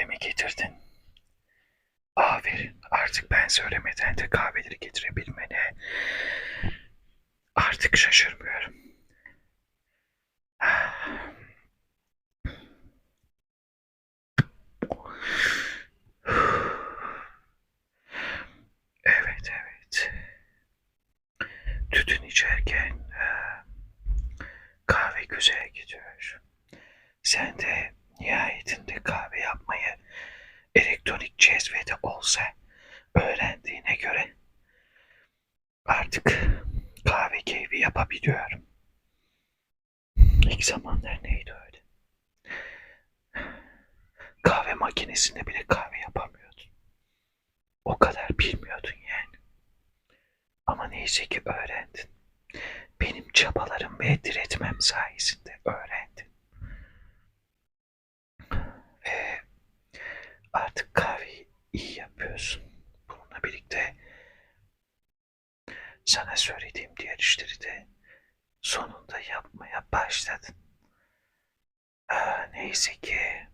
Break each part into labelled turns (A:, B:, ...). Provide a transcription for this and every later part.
A: kahvemi getirdin. Aferin. Artık ben söylemeden de kahveleri getirebilmene artık şaşırmıyorum. Evet, evet. Tütün içerken kahve güzel gidiyor. Sen de olsa öğrendiğine göre artık kahve keyfi yapabiliyorum. İlk zamanlar neydi öyle? Kahve makinesinde bile kahve yapamıyordun. O kadar bilmiyordun yani. Ama neyse ki öğrendin. Benim çabalarım ve diretmem sayesinde öğrendin. Ve artık kahveyi iyi yapıyorsun. Bununla birlikte sana söylediğim diğer işleri de sonunda yapmaya başladın. Aa, neyse ki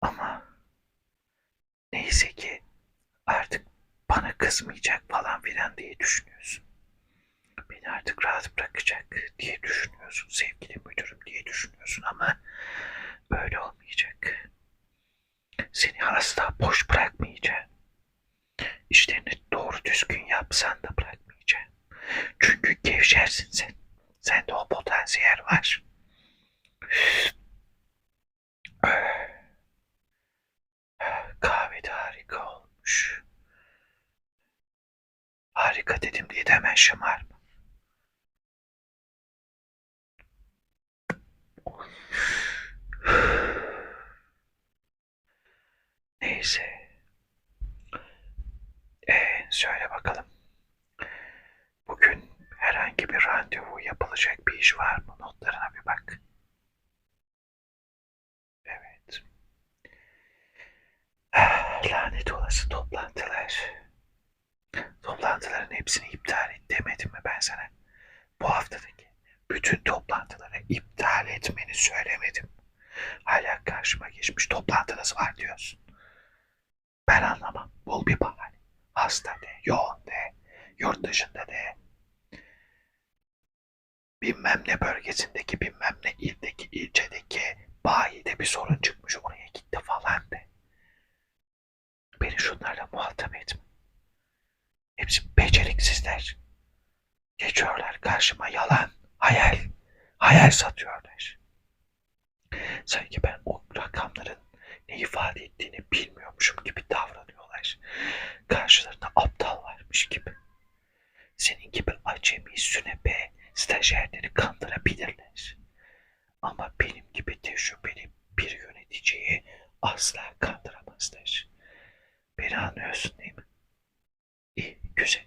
A: ama neyse ki artık bana kızmayacak falan filan diye düşünüyorsun. Beni artık rahat bırakacak diye düşünüyorsun sevgili müdürüm diye düşünüyorsun ama öyle olmayacak. Seni asla boş bırakmayacağım. İşlerini doğru düzgün yapsan da bırakmayacağım. Çünkü gevşersin sen. Sende o potansiyel var. Kahve de harika olmuş. Harika dedim hemen şımarma. Neyse. Ee, söyle bakalım. Bugün herhangi bir randevu yapılacak bir iş var mı? Notlarına bir bak. Evet. Ah, lanet olası toplantılar. Yurt dışında de. Bilmem ne bölgesindeki bilmem ne ildeki ilçedeki bayide bir sorun çıkmış oraya gitti falan de. Beni şunlarla muhatap etme. Hepsi beceriksizler. Geçiyorlar karşıma yalan, hayal, hayal satıyorlar. Sanki ben o rakamların ne ifade ettiğini bilmiyormuşum gibi davranıyorlar. Karşılarında aptal varmış gibi. Senin gibi acemi, sünepe, stajyerleri kandırabilirler. Ama benim gibi tecrübeli bir yöneticiyi asla kandıramazlar. Beni anlıyorsun değil mi? İyi, güzel.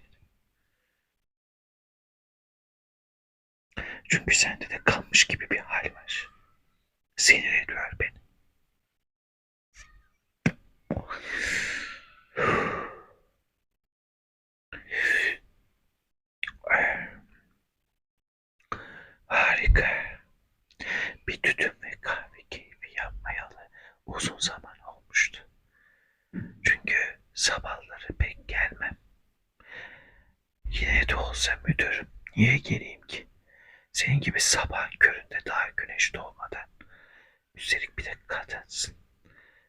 A: Çünkü sende de kalmış gibi bir hal var. Sinir ediyor beni. Harika. Bir tütün ve kahve keyfi yapmayalı uzun zaman olmuştu. Çünkü sabahları pek gelmem. Yine de olsa müdürüm niye geleyim ki? Senin gibi sabah köründe daha güneş doğmadan. Üstelik bir de kadınsın.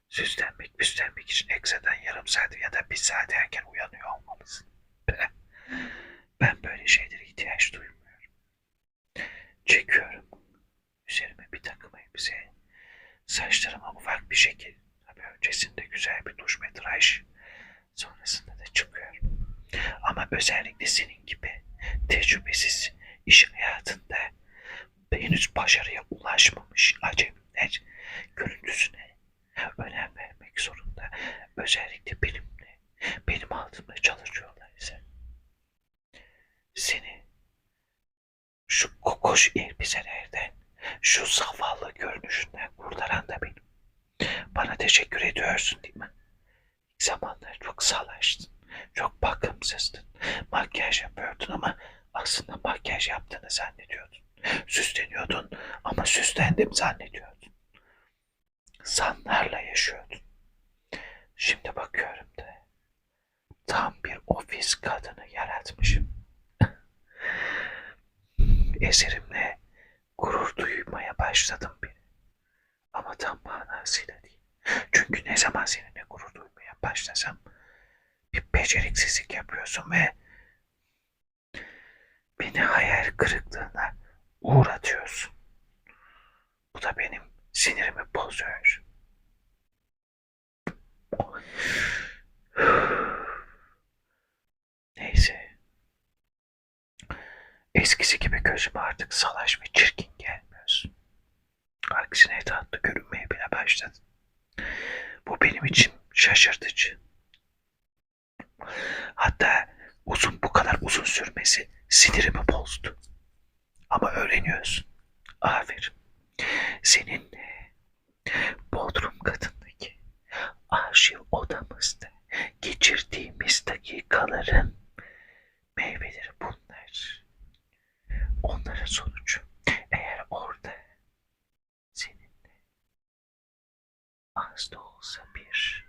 A: Süslenmek püslenmek için ekstradan yarım saat ya da bir saat erken uyanıyor olmalısın. Be. Ben böyle şeylere ihtiyaç duymuyorum. Çekiyorum. Üzerime bir takım elbise. Saçlarıma ufak bir şekil. Tabii öncesinde güzel bir duş ve tıraş. Sonrasında da çıkıyorum. Ama özellikle senin gibi tecrübesiz iş hayatında henüz başarıya ulaşmamış acemiler görüntüsüne önem vermek zorunda. Özellikle benimle, benim altımda çalışıyorlarsa. Seni şu kokoş elbiselerden, şu zavallı görünüşünden kurtaran da benim. Bana teşekkür ediyorsun değil mi? İlk zamanlar çok salaştın, çok bakımsızdın. Makyaj yapıyordun ama aslında makyaj yaptığını zannediyordun. Süsleniyordun ama süslendim zannediyordun. Zanlarla yaşıyordun. Şimdi bakıyorum da tam bir ofis kadını yaratmışım. Eserimle gurur duymaya başladım bile. Ama tam manasıyla değil. Çünkü ne zaman seninle gurur duymaya başlasam bir beceriksizlik yapıyorsun ve beni hayal kırıklığına uğratıyorsun. Bu da benim sinirimi bozuyor. Neyse. Eskisi gibi gözüme artık salaş ve çirkin gelmiyorsun. Aksine tatlı görünmeye bile başladın. Bu benim için şaşırtıcı. Hatta uzun bu kadar uzun sürmesi sinirimi bozdu. Ama öğreniyorsun. Aferin. Seninle Bodrum katındaki arşiv odamızda geçirdiğimiz dakikaların meyveleri bunlar. Onların sonucu eğer orada seninle az da olsa bir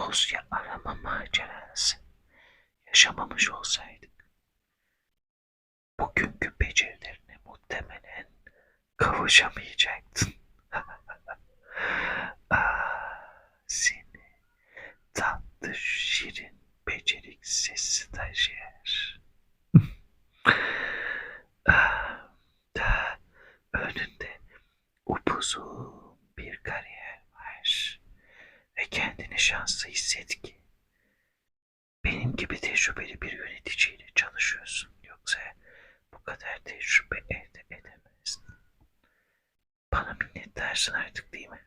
A: dosya arama macerası yaşamamış olsaydık bugünkü becerilerine muhtemelen kavuşamayacaktın. ah, seni tatlı şirin beceriksiz stajyer. ah, önünde upuzun bir kariyer var. Ve şanslı hisset ki benim gibi tecrübeli bir yöneticiyle çalışıyorsun. Yoksa bu kadar tecrübe elde edemezdin. Bana minnettarsın artık değil mi?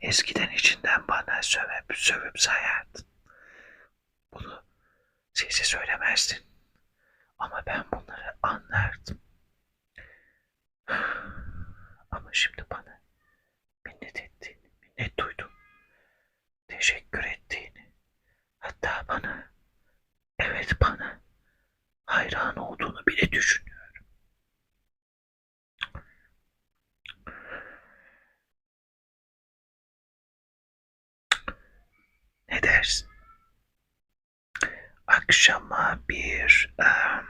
A: Eskiden içinden bana sövüp sövüp sayardın. Bunu sesi söylemezdin. Ama ben bunları anlardım. Ama şimdi bana minnet duydum. Teşekkür ettiğini, hatta bana, evet bana hayran olduğunu bile düşünüyorum. Ne dersin? Akşama bir em,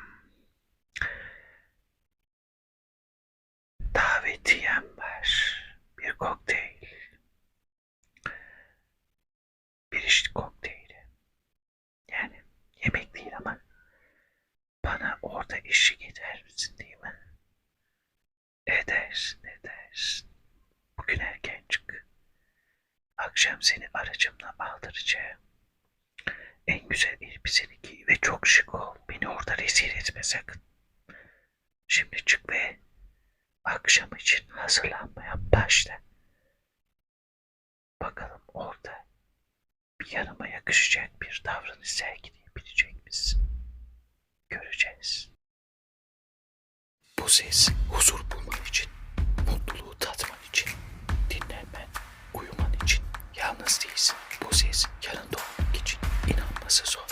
A: davetiyem var. Bir kokteyl. İçki kokteyli. Yani yemek değil ama bana orada eşlik eder misin değil mi? Edersin, edersin. Bugün erken çık. Akşam seni aracımla aldıracağım. En güzel elbiseni giy ve çok şık ol. Beni orada rezil etme sakın. Şimdi çık ve akşam için hazırlanmaya başla. Bakalım orada yanıma yakışacak bir davranış sergileyebilecek misin? Göreceğiz. Bu ses huzur bulman için, mutluluğu tatman için, dinlenmen, uyuman için yalnız değilsin. Bu ses yanında olmak için inanması zor.